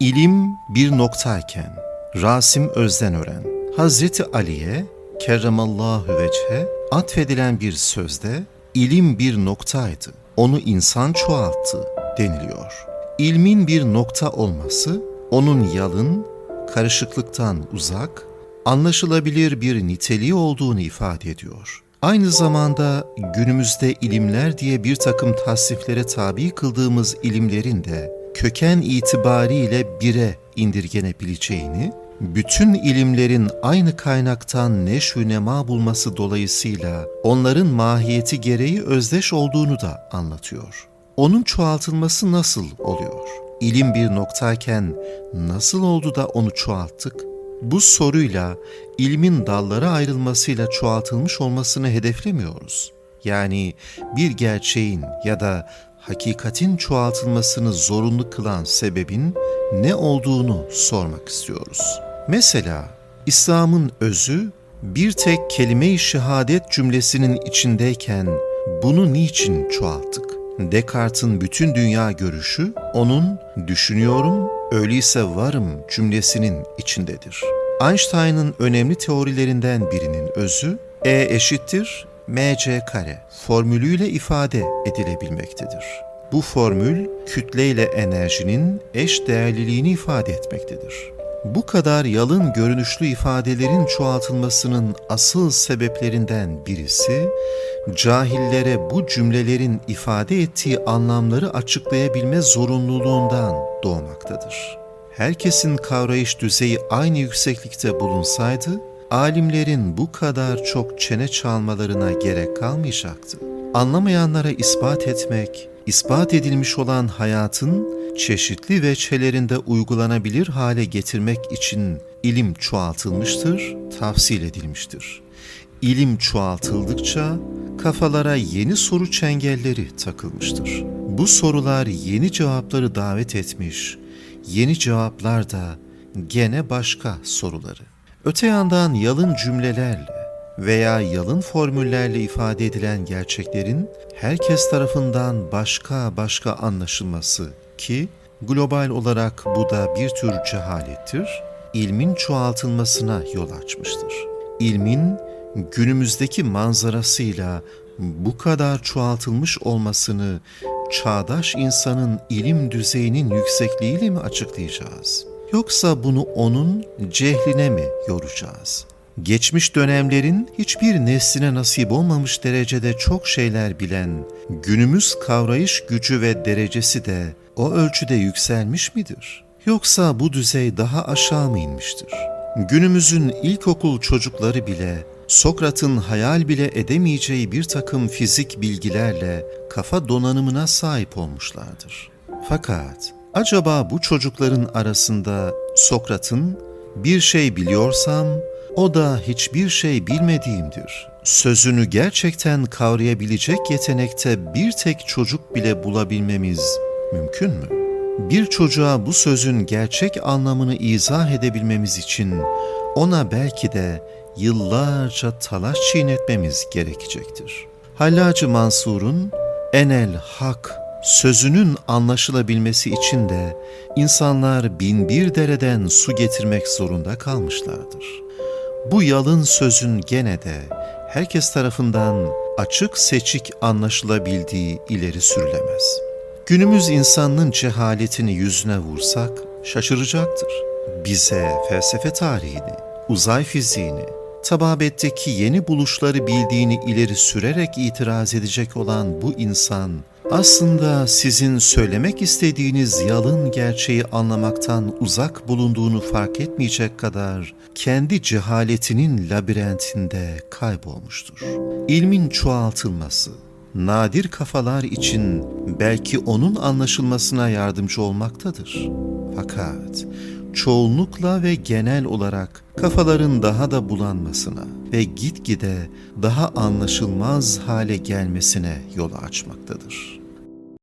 İlim bir noktayken Rasim Özdenören Hazreti Ali'ye kerremallahu veçhe atfedilen bir sözde ilim bir noktaydı. Onu insan çoğalttı deniliyor. İlmin bir nokta olması onun yalın, karışıklıktan uzak, anlaşılabilir bir niteliği olduğunu ifade ediyor. Aynı zamanda günümüzde ilimler diye bir takım tasniflere tabi kıldığımız ilimlerin de köken itibariyle bire indirgenebileceğini, bütün ilimlerin aynı kaynaktan neşvü nema bulması dolayısıyla onların mahiyeti gereği özdeş olduğunu da anlatıyor. Onun çoğaltılması nasıl oluyor? İlim bir noktayken nasıl oldu da onu çoğalttık? Bu soruyla ilmin dallara ayrılmasıyla çoğaltılmış olmasını hedeflemiyoruz. Yani bir gerçeğin ya da hakikatin çoğaltılmasını zorunlu kılan sebebin ne olduğunu sormak istiyoruz. Mesela İslam'ın özü bir tek kelime-i şehadet cümlesinin içindeyken bunu niçin çoğalttık? Descartes'in bütün dünya görüşü onun düşünüyorum, öyleyse varım cümlesinin içindedir. Einstein'ın önemli teorilerinden birinin özü E eşittir mc kare formülüyle ifade edilebilmektedir. Bu formül kütle ile enerjinin eş değerliliğini ifade etmektedir. Bu kadar yalın görünüşlü ifadelerin çoğaltılmasının asıl sebeplerinden birisi, cahillere bu cümlelerin ifade ettiği anlamları açıklayabilme zorunluluğundan doğmaktadır. Herkesin kavrayış düzeyi aynı yükseklikte bulunsaydı, alimlerin bu kadar çok çene çalmalarına gerek kalmayacaktı. Anlamayanlara ispat etmek, ispat edilmiş olan hayatın çeşitli veçelerinde uygulanabilir hale getirmek için ilim çoğaltılmıştır, tafsil edilmiştir. İlim çoğaltıldıkça kafalara yeni soru çengelleri takılmıştır. Bu sorular yeni cevapları davet etmiş, yeni cevaplar da gene başka soruları. Öte yandan yalın cümlelerle veya yalın formüllerle ifade edilen gerçeklerin herkes tarafından başka başka anlaşılması ki global olarak bu da bir tür cehalettir, ilmin çoğaltılmasına yol açmıştır. İlmin günümüzdeki manzarasıyla bu kadar çoğaltılmış olmasını çağdaş insanın ilim düzeyinin yüksekliğiyle mi açıklayacağız? Yoksa bunu onun cehline mi yoracağız? Geçmiş dönemlerin hiçbir nesline nasip olmamış derecede çok şeyler bilen, günümüz kavrayış gücü ve derecesi de o ölçüde yükselmiş midir? Yoksa bu düzey daha aşağı mı inmiştir? Günümüzün ilkokul çocukları bile Sokrat'ın hayal bile edemeyeceği bir takım fizik bilgilerle kafa donanımına sahip olmuşlardır. Fakat acaba bu çocukların arasında Sokrat'ın bir şey biliyorsam o da hiçbir şey bilmediğimdir. Sözünü gerçekten kavrayabilecek yetenekte bir tek çocuk bile bulabilmemiz mümkün mü? Bir çocuğa bu sözün gerçek anlamını izah edebilmemiz için ona belki de yıllarca talaş çiğnetmemiz gerekecektir. Hallacı Mansur'un enel hak sözünün anlaşılabilmesi için de insanlar bin bir dereden su getirmek zorunda kalmışlardır. Bu yalın sözün gene de herkes tarafından açık seçik anlaşılabildiği ileri sürülemez. Günümüz insanının cehaletini yüzüne vursak şaşıracaktır. Bize felsefe tarihini, uzay fiziğini, tababetteki yeni buluşları bildiğini ileri sürerek itiraz edecek olan bu insan, aslında sizin söylemek istediğiniz yalın gerçeği anlamaktan uzak bulunduğunu fark etmeyecek kadar kendi cehaletinin labirentinde kaybolmuştur. İlmin çoğaltılması, nadir kafalar için belki onun anlaşılmasına yardımcı olmaktadır. Fakat çoğunlukla ve genel olarak kafaların daha da bulanmasına ve gitgide daha anlaşılmaz hale gelmesine yol açmaktadır.''